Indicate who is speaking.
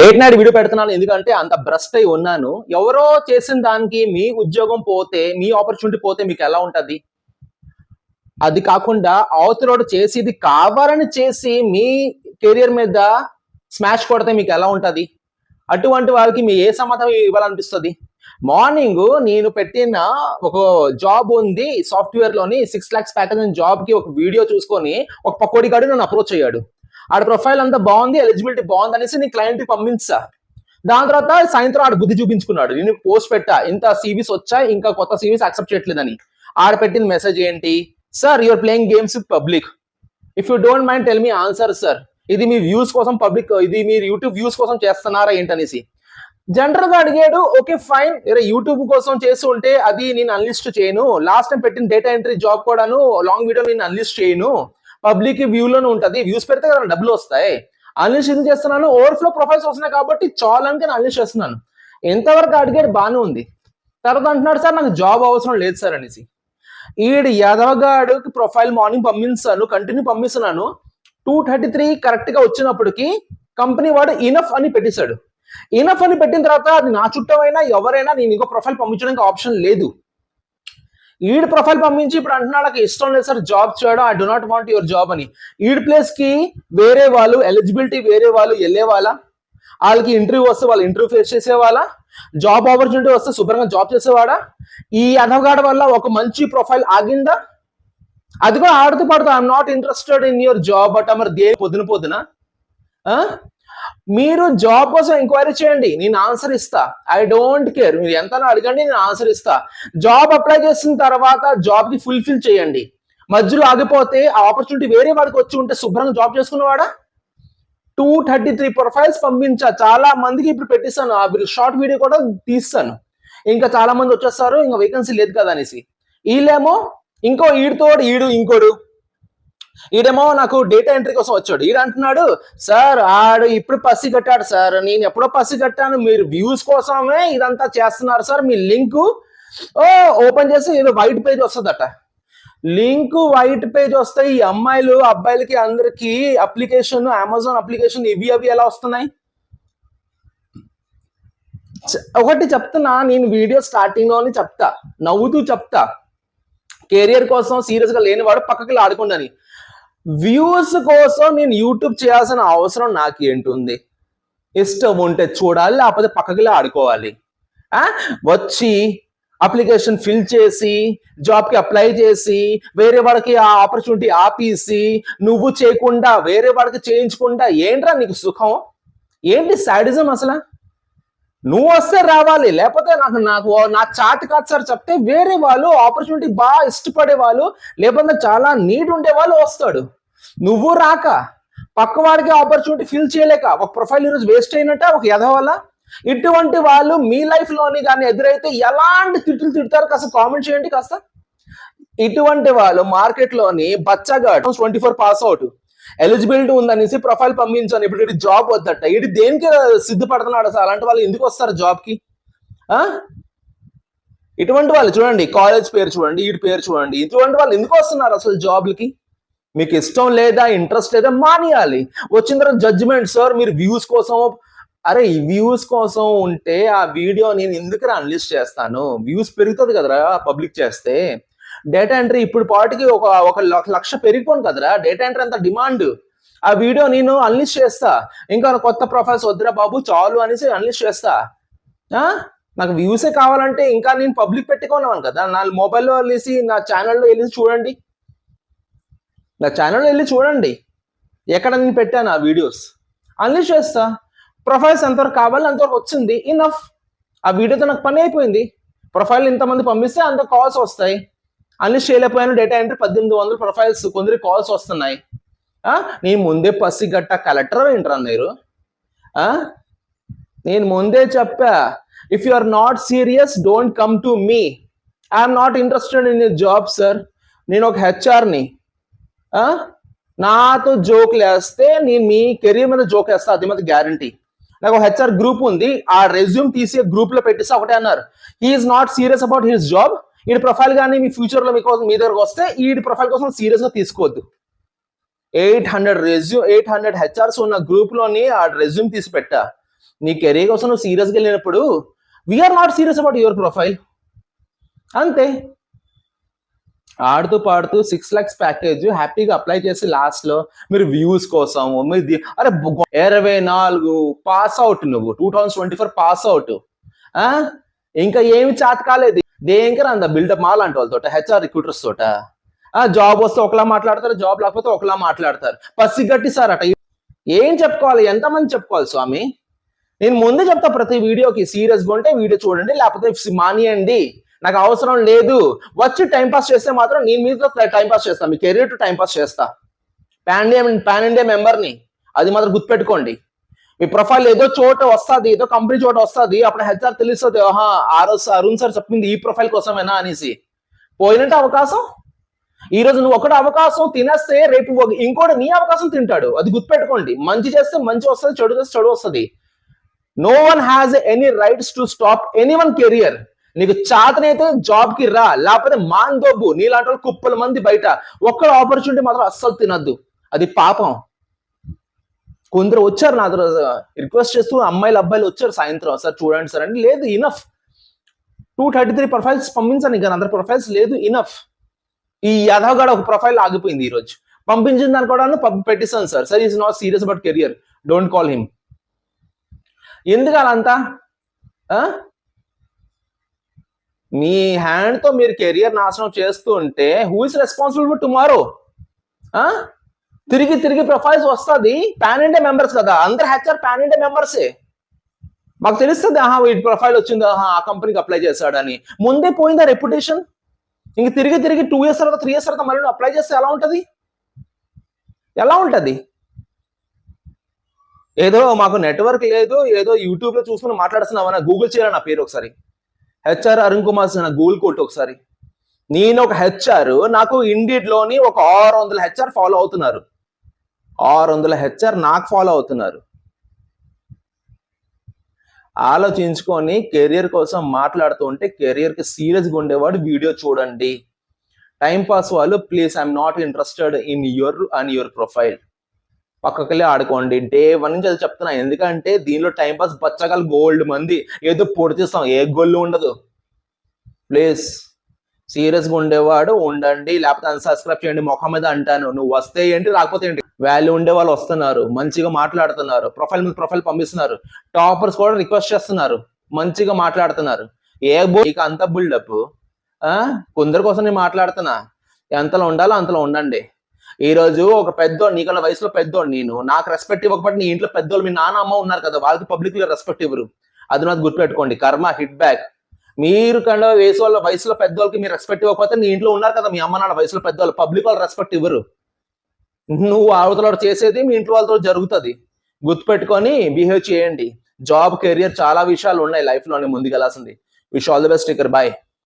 Speaker 1: Late night video పెడుతున్నాను. ఎందుకంటే అంత బ్రస్ట్ అయి ఉన్నాను. ఎవరో చేసిన దానికి మీ ఉద్యోగం పోతే మీ ఆపర్చునిటీ పోతే మీకు ఎలా ఉంటుంది? అది కాకుండా అవతలోడు చేసేది కావాలని చేసి మీ కెరియర్ మీద స్మాష్ కొడితే మీకు ఎలా ఉంటుంది? అటువంటి వాళ్ళకి మీ ఏ సమాధానం ఇవ్వాలనిపిస్తుంది? మార్నింగ్ నేను పెట్టిన ఒక జాబ్ ఉంది సాఫ్ట్వేర్లోని సిక్స్ లాక్స్ ప్యాకేజ్ జాబ్కి ఒక వీడియో చూసుకొని ఒక పకోడి గాడు నన్ను అప్రోచ్ అయ్యాడు. ఆడ ప్రొఫైల్ అంతా బాగుంది ఎలిజిబిలిటీ బాగుంది అనేసి నేను క్లయింట్ పంపించా. దాని తర్వాత సాయంత్రం ఆడ బుద్ధి చూపించుకున్నాడు. నేను పోస్ట్ పెట్టా ఇంత సివీస్ వచ్చా ఇంకా కొత్త సివిస్ యాక్సెప్ట్ చేయట్లేదని. ఆడ పెట్టిన మెసేజ్ ఏంటి? Sir you're playing games with public if you don't mind tell me answer sir ఇది మీ వ్యూస్ కోసం పబ్లిక్ ఇది మీరు యూట్యూబ్ వ్యూస్ కోసం చేస్తున్నారా ఏంటనేసి. జనరల్గా అడిగాడు ఓకే ఫైన్ యూట్యూబ్ కోసం చేసి ఉంటే అది నేను అన్లిస్ట్ చేయను. లాస్ట్ టైం పెట్టిన డేటా ఎంట్రీ జాబ్ కూడాను లాంగ్ వీడియో నేను అన్లిస్ట్ చేయను. పబ్లిక్ వ్యూలోనే ఉంటుంది. వ్యూస్ పెడితే కదా డబ్బులు వస్తాయి. అన్లిస్ట్ ఎందుకు చేస్తున్నాను? ఓవర్ఫ్లో ప్రొఫైల్స్ వస్తున్నాయి కాబట్టి చాలని నేను అన్లిస్ట్ చేస్తున్నాను. ఎంతవరకు అడిగాడు బాగానే ఉంది. తర్వాత అంటున్నాడు సార్ నాకు జాబ్ అవసరం లేదు సార్ అనేసి. ఈడు యదవగాడుకి ప్రొఫైల్ మార్నింగ్ పంపిస్తాను కంటిన్యూ పంపిస్తున్నాను. టూ థర్టీ త్రీ కరెక్ట్గా వచ్చినప్పటికి కంపెనీ వాడు ఇనఫ్ అని పెట్టేశాడు. ఇనఫ్ అని పెట్టిన తర్వాత అది నా చుట్టమైనా ఎవరైనా నేను ఇంకో ప్రొఫైల్ పంపించడానికి ఆప్షన్ లేదు. ఈడ్ ప్రొఫైల్ పంపించి ఇప్పుడు అంటున్నాడు ఇష్టం లేదు సార్ జాబ్ చేయడం. I do not want your job అని. ఈడ్ ప్లేస్కి వేరే వాళ్ళు ఎలిజిబిలిటీ వేరే వాళ్ళు వెళ్ళే వాళ్ళ వాళ్ళకి ఇంటర్వ్యూ వస్తే వాళ్ళు ఇంటర్వ్యూ ఫేస్ చేసేవాళ్ళ? జాబ్ ఆపర్చునిటీ వస్తే శుభ్రంగా జాబ్ చేసేవాడా? ఈ అధవగాడ వల్ల ఒక మంచి ప్రొఫైల్ ఆగిందా? అది కూడా ఆడుతూ పాడుతూ I'm not interested in your job but మరి దే పొద్దున పొద్దున? మీరు జాబ్ కోసం ఎంక్వైరీ చేయండి నేను ఆన్సర్ ఇస్తా. ఐ డోంట్ కేర్ మీరు ఎంత అడగండి నేను ఆన్సర్ ఇస్తా. జాబ్ అప్లై చేసిన తర్వాత జాబ్కి ఫుల్ఫిల్ చేయండి. మధ్యలో ఆగిపోతే ఆ ఆపర్చునిటీ వేరే వాడికి వచ్చి ఉంటే శుభ్రంగా జాబ్ చేసుకున్నవాడా టూ థర్టీ త్రీ ప్రొఫైల్స్ పంపించా. చాలా మందికి ఇప్పుడు పెట్టిస్తాను. ఆ షార్ట్ వీడియో కూడా తీస్తాను. ఇంకా చాలా మంది వచ్చేస్తారు ఇంకా వేకెన్సీ లేదు కదా అనేసి. వీళ్ళేమో ఇంకో ఈడితో ఈడు ఇంకోడు. ఈడేమో నాకు డేటా ఎంట్రీ కోసం వచ్చాడు. ఈడ అంటున్నాడు సార్ ఆడు ఇప్పుడు పసి కట్టాడు సార్. నేను ఎప్పుడో పసి కట్టాను. మీరు వ్యూస్ కోసమే ఇదంతా చేస్తున్నారు సార్. మీ లింక్ ఓ ఓపెన్ చేసి ఏదో వైట్ పేజ్ వస్తుందట. లింక్ వైట్ పేజ్ వస్తాయి ఈ అమ్మాయిలు అబ్బాయిలకి అందరికి అప్లికేషన్ అమెజాన్ అప్లికేషన్ ఇవి అవి ఎలా వస్తున్నాయి? ఒకటి చెప్తున్నా నేను వీడియో స్టార్టింగ్లోనే చెప్తా. నవ్వుతూ చెప్తా. కెరియర్ కోసం సీరియస్గా లేనివాడు పక్కకి ఆడుకుండని వ్యూస్ కోసం నేను యూట్యూబ్ చేయాల్సిన అవసరం నాకు ఏంటుంది? ఇష్టం ఉంటే చూడాలి లేకపోతే పక్కకి ఆడుకోవాలి. ఆ? వచ్చి అప్లికేషన్ ఫిల్ చేసి జాబ్కి అప్లై చేసి వేరే వాడికి ఆ ఆపర్చునిటీ ఆపేసి నువ్వు చేయకుండా వేరే వాడికి చేయించకుండా ఏంట్రా నీకు సుఖం? ఏంటి సాడిజం అసలు? నువ్వు వస్తే రావాలి. లేకపోతే నాకు నాకు నా చాట్ కాదు సార్ చెప్తే వేరే వాళ్ళు ఆపర్చునిటీ బాగా ఇష్టపడే వాళ్ళు లేకపోతే చాలా నీడ్ ఉండే వాళ్ళు వస్తాడు. నువ్వు రాక. పక్క వాడికి ఆపర్చునిటీ ఫిల్ చేయలేక. ఒక ప్రొఫైల్ ఈరోజు వేస్ట్ అయినట్ట ఒక ఎద వల్ల? ఇటువంటి వాళ్ళు మీ లైఫ్లోని కానీ ఎదురైతే ఎలాంటి తిట్లు తిడతారు కాస్త కామెంట్ చేయండి కాస్త. ఇటువంటి వాళ్ళు మార్కెట్లోని బచ్చగా twenty four pass out eligibility ఉందనేసి ప్రొఫైల్ పంపించాను. ఇప్పుడు ఇటు జాబ్ వద్దట. ఇటు దేనికి సిద్ధపడుతున్నాడు సార్? అలాంటి వాళ్ళు ఎందుకు వస్తారు జాబ్కి? ఆ? ఇటువంటి వాళ్ళు చూడండి కాలేజ్ పేరు చూడండి వీటి పేరు చూడండి. ఇటువంటి వాళ్ళు ఎందుకు వస్తున్నారు అసలు జాబ్లకి? మీకు ఇష్టం లేదా ఇంట్రెస్ట్ లేదా మానేయాలి. వచ్చిన తర్వాత జడ్జిమెంట్ సార్ మీరు వ్యూస్ కోసం అరే వ్యూస్ కోసం ఉంటే ఆ వీడియో నేను ఎందుకు అన్లిస్ట్ చేస్తాను? వ్యూస్ పెరుగుతుంది కదరా పబ్లిక్ చేస్తే. డేటా ఎంట్రీ ఇప్పుడు పాటికి ఒక ఒక లక్ష- లక్ష పెరిగిపోను కదరా. డేటా ఎంట్రీ అంత డిమాండ్ ఆ వీడియో నేను అన్లిస్ట్ చేస్తా. ఇంకా కొత్త ప్రొఫైల్స్ వద్దురా బాబు చాలు అనేసి అన్లిస్ట్ చేస్తా. నాకు వ్యూసే కావాలంటే ఇంకా నేను పబ్లిక్ పెట్టుకున్నాను కదా. నా మొబైల్లో వెళ్ళేసి నా ఛానల్లో వెళ్ళి చూడండి. నా ఛానల్లో వెళ్ళి చూడండి. ఎక్కడ నేను పెట్టాను ఆ వీడియోస్ అన్లిస్ట్ చేస్తా. ప్రొఫైల్స్ ఎంతవరకు కావాలి అంతవరకు వచ్చింది. ఇనఫ్ ఆ వీడియోతో నాకు పని అయిపోయింది. ప్రొఫైల్ ఇంతమంది పంపిస్తే అంత కాల్స్ వస్తాయి. అన్లిస్ట్ చేయలేకపోయాను డేటా ఎంట్రీ పద్దెనిమిది వందల ప్రొఫైల్స్ కొందరి కాల్స్ వస్తున్నాయి. ఆ? నేను ముందే పసిగట్ట కలెక్టర్ ఏంటరా మీరు? ఆ? నేను ముందే చెప్పా if you are not serious don't come to me I'm not interested in job sir నేను ఒక హెచ్ఆర్ని నాతో జోక్ వేస్తే నేను మీ కెరీర్ మీద జోక్ వేస్తా అది మీద గ్యారంటీ నాకు హెచ్ఆర్ గ్రూప్ ఉంది ఆ రెజ్యూమ్ తీసి గ్రూప్లో పెట్టిస్తే ఒకటే అన్నారు. He is not serious about his job ఈ ప్రొఫైల్ కానీ మీ ఫ్యూచర్లో మీకు మీ దగ్గరకు వస్తే ఈ ప్రొఫైల్ కోసం సీరియస్గా తీసుకోవద్దు. Eight hundred resume eight hundred HRs ఉన్న గ్రూప్లోని ఆ రెజ్యూమ్ తీసి పెట్టా. నీ కెరీర్ కోసం నువ్వు సీరియస్గా వెళ్ళినప్పుడు we're not serious about your profile అంతే. ఆడుతూ పాడుతూ సిక్స్ లాక్స్ ప్యాకేజ్ హ్యాపీగా అప్లై చేసి లాస్ట్లో మీరు వ్యూస్ కోసం మీరు అరే ఇరవై నాలుగు పాస్ అవుట్ నువ్వు. Two thousand twenty four pass out ఇంకా ఏమి చేత భయంకర అంత బిల్డప్ మాలాంటి వాళ్ళతో హెచ్ఆర్ రిక్రూటర్స్ తోట. ఆ జాబ్ వస్తే ఒకలా మాట్లాడతారు జాబ్ లేకపోతే ఒకలా మాట్లాడతారు. పసిగట్టి సార్ అట. ఏం చెప్పుకోవాలి? ఎంతమంది చెప్పుకోవాలి స్వామి? నేను ముందే చెప్తా ప్రతి వీడియోకి సీరియస్గా ఉంటే వీడియో చూడండి లేకపోతే మానియండి. నాకు అవసరం లేదు. వచ్చి టైం పాస్ చేస్తే మాత్రం నేను మీతో టైం పాస్ మీ కెరీర్ టు టైం పాస్ చేస్తా. పాన్ ఇండియా పాన్ ఇండియా మెంబర్ని అది మాత్రం గుర్తుపెట్టుకోండి. మీ ప్రొఫైల్ ఏదో చోట వస్తుంది ఏదో కంపెనీ చోట వస్తుంది అప్పుడు హెచ్ఆర్ తెలుస్తుంది ఆహా ఆ అరుణ్ సార్ చెప్పింది ఈ ప్రొఫైల్ కోసమేనా? అనేసి. పోయినట్టు అవకాశం? ఈ రోజు నువ్వు ఒకటి అవకాశం తినేస్తే రేపు ఇంకోటి నీ అవకాశం తింటాడు. అది గుర్తుపెట్టుకోండి. మంచి చేస్తే మంచి వస్తుంది చెడు చేస్తే చెడు వస్తుంది. No one has any rights to stop any one career నీకు చాతనైతే జాబ్కి రా లేకపోతే మాన్ దోబు నీలాంటి వాళ్ళు కుప్పల మంది బయట. ఒక్కడ ఆపర్చునిటీ మాత్రం అస్సలు తినద్దు. అది పాపం. కొందరు వచ్చారు నా రిక్వెస్ట్ చేస్తూ అమ్మాయిలు అబ్బాయిలు వచ్చారు సాయంత్రం. సార్ చూడండి సార్ అంటే లేదు enough two thirty three profiles పంపించాను ఇంకా అందరు ప్రొఫైల్స్ లేదు ఇనఫ్ ఈ యథాగాడ ఒక ప్రొఫైల్ ఆగిపోయింది ఈరోజు. పంపించిన దాని కూడా పబ్ పెట్టిస్తాను sir. Sir is not serious about career don't call him ఎందుకు అలా ఆ? మీ హ్యాండ్తో మీరు కెరియర్ నాశనం చేస్తూ ఉంటే who is responsible for tomorrow తిరిగి తిరిగి ప్రొఫైల్స్ వస్తుంది పాన్ ఇండియా మెంబర్స్ కదా. అందరు హెచ్ఆర్ పాన్ ఇండియా మెంబర్సే మాకు తెలుస్తుంది ఆహా వీటి ప్రొఫైల్ వచ్చింది ఆహా ఆ కంపెనీకి అప్లై చేశాడని. ముందే పోయిందా రెప్యుటేషన్ ఇంక తిరిగి తిరిగి టూ ఇయర్స్ తర్వాత త్రీ ఇయర్స్ తర్వాత మళ్ళీ అప్లై చేస్తే ఎలా ఉంటుంది? ఎలా ఉంటుంది? ఏదో మాకు నెట్వర్క్ లేదు ఏదో యూట్యూబ్లో చూసుకుని మాట్లాడుతున్నామన్నా గూగుల్ చేయాలి నా పేరు ఒకసారి? హెచ్ఆర్ అరుణ్ కుమార్ నా గూగుల్ కోట్ ఒకసారి. నేను ఒక హెచ్ఆర్ నాకు ఇండిడ్లోని ఒక ఆరు వందల హెచ్ఆర్ ఫాలో అవుతున్నారు. ఆరు వందల హెచ్ఆర్ నాకు ఫాలో అవుతున్నారు. ఆలోచించుకొని కెరియర్ కోసం మాట్లాడుతూ ఉంటే కెరియర్కి ఉండేవాడు వీడియో చూడండి. టైంపాస్ వాళ్ళు please I'm not interested in your and your profile. పక్కకెళ్ళి ఆడుకోండి. డే వన్ నుంచి అది చెప్తున్నా. ఎందుకంటే దీనిలో టైంపాస్ బచ్చగల గోల్డ్ మంది. ఏదో పొడిచిస్తాం ఏ గోల్డ్ ఉండదు. ప్లీజ్. సీరియస్గా ఉండేవాడు ఉండండి. లేకపోతే అన్సబ్స్క్రైబ్ చేయండి. ముఖం మీద అంటాను. నువ్వు వస్తే ఏంటి? రాకపోతే ఏంటి? వాల్యూ ఉండే వాళ్ళు వస్తున్నారు మంచిగా మాట్లాడుతున్నారు ప్రొఫైల్ మీద ప్రొఫైల్ పంపిస్తున్నారు టాపర్స్ కూడా రిక్వెస్ట్ చేస్తున్నారు మంచిగా మాట్లాడుతున్నారు. ఏ బో ఇక అంత బిల్డప్ కొందరి కోసం నేను మాట్లాడుతున్నా. ఎంతలో ఉండాలో అంతలో ఉండండి. ఈ రోజు ఒక పెద్దోడు నీకన్నా వయసులో పెద్దోడు నేను. నాకు రెస్పెక్ట్ ఇవ్వకపోతే నీ ఇంట్లో పెద్దోళ్ళు మీ నాన్న అమ్మ ఉన్నారు కదా వాళ్ళకి పబ్లిక్లో రెస్పెక్ట్ ఇవ్వరు. అది నాకు గుర్తుపెట్టుకోండి. కర్మ హిట్ బ్యాక్ మీరు కంటే వయసు వాళ్ళ వయసులో పెద్దోళ్ళకి మీరు రెస్పెక్ట్ ఇవ్వకపోతే నీ ఇంట్లో ఉన్నారు కదా మీ అమ్మ నాన్న వయసులో పెద్దవాళ్ళు పబ్లిక్ వాళ్ళు రెస్పెక్ట్ ఇవ్వరు. నువ్వు అవతల చేసేది మీ ఇంట్లో వాళ్ళతో జరుగుతుంది. గుర్తుపెట్టుకొని బిహేవ్ చేయండి. జాబ్ కెరియర్ చాలా విషయాలు ఉన్నాయి లైఫ్లోనే ముందుకెళ్ళాల్సింది. విష్ ఆల్ ది బెస్ట్ ఇక్కడ బాయ్.